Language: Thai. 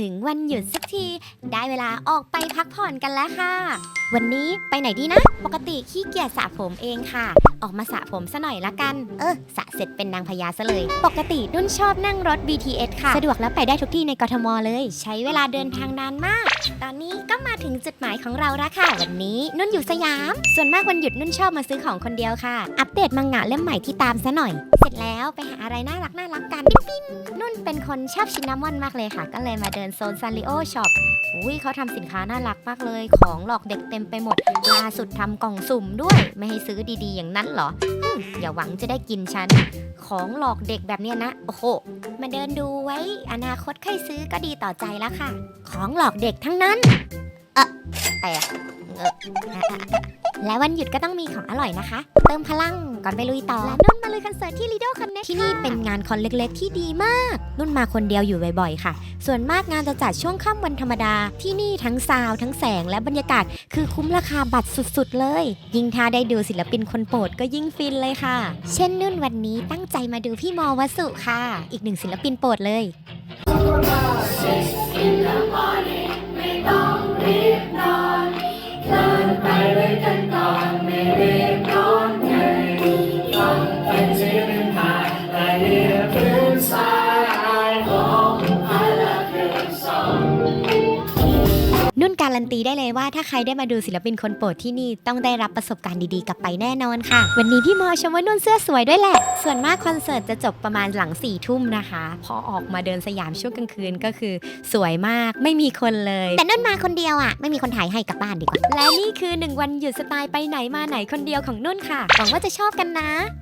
ถึงวันหยุดสักที ได้เวลาออกไปพักผ่อนกันแล้วค่ะ วันนี้ไปไหนดีนะ ปกติขี้เกียจสระผมเองค่ะ ออกมาสระผมซะหน่อยละกัน เออสระเสร็จเป็นนางพญาซะเลย ปกตินุ่นชอบนั่งรถ BTS ค่ะ สะดวกแล้วไปได้ทุกที่ในกทมเลย ใช้เวลาเดินทางนานมาก ตอนนี้ก็มาถึงจุดหมายของเราแล้วค่ะ วันนี้นุ่นอยู่สยาม ส่วนมากวันหยุดนุ่นชอบมาซื้อของคนเดียวค่ะ อัปเดตมังงะเล่มใหม่ที่ตามซะหน่อย เสร็จแล้วไปหาอะไรน่ารักน่ารักกันปิ๊งปิ๊งนุ่นเป็นคนชอบชินนามอนมากเลยค่ะ ก็เลยมาเดินโซนซันริโอช็อปอุ้ยเขาทำสินค้าน่ารักมากเลย ของหลอกเด็กเต็มไปหมด ล่าสุดทำกล่องสุ่มด้วย ไม่ให้ซื้อดีๆ อย่างนั้นเหรออย่าหวังจะได้กินฉัน ของหลอกเด็กแบบเนี้ยนะ โอ้โห มาเดินดูไว้ อนาคตใครซื้อก็ดีต่อใจแล้วค่ะ ของหลอกเด็กทั้งนั้น เออแต่เอออะอะอะ และวันหยุดก็ต้องมีของอร่อยนะคะ เติมพลังก่อนไปลุยต่อ และนุ่นมาลุยคอนเสิร์ตที่ Lido Connect ที่นี่เป็นงานคอนเล็กๆ ที่ดีมาก นุ่นมาคนเดียวอยู่บ่อยๆ ค่ะ ส่วนมากงานจะจัดช่วงค่ำวันธรรมดา ที่นี่ทั้งซาวด์ทั้งแสงและบรรยากาศ คือคุ้มราคาบัตรสุดๆ เลย ยิ่งถ้าได้ดูศิลปินคนโปรดก็ยิ่งฟินเลยค่ะ เช่นนุ่นวันนี้ตั้งใจมาดูพี่มอวสุค่ะ อีกหนึ่งศิลปินโปรดเลย การันตีได้เลยว่าถ้าใครได้มาดูศิลปินคนโปรดที่นี่ต้องได้รับประสบการณ์ดีๆกลับไปแน่นอนค่ะ วันนี้พี่มอชมว่านุ่นเสื้อสวยด้วยแหละ ส่วนมากคอนเสิร์ตจะจบประมาณหลังสี่ทุ่มนะคะ พอออกมาเดินสยามช่วงกลางคืนก็คือสวยมากไม่มีคนเลย แต่นุ่นมาคนเดียวอะไม่มีคนถ่ายให้กลับบ้านดีกว่า และนี่คือหนึ่งวันหยุดสไตล์ไปไหนมาไหนคนเดียวของนุ่นค่ะหวังว่าจะชอบกันนะ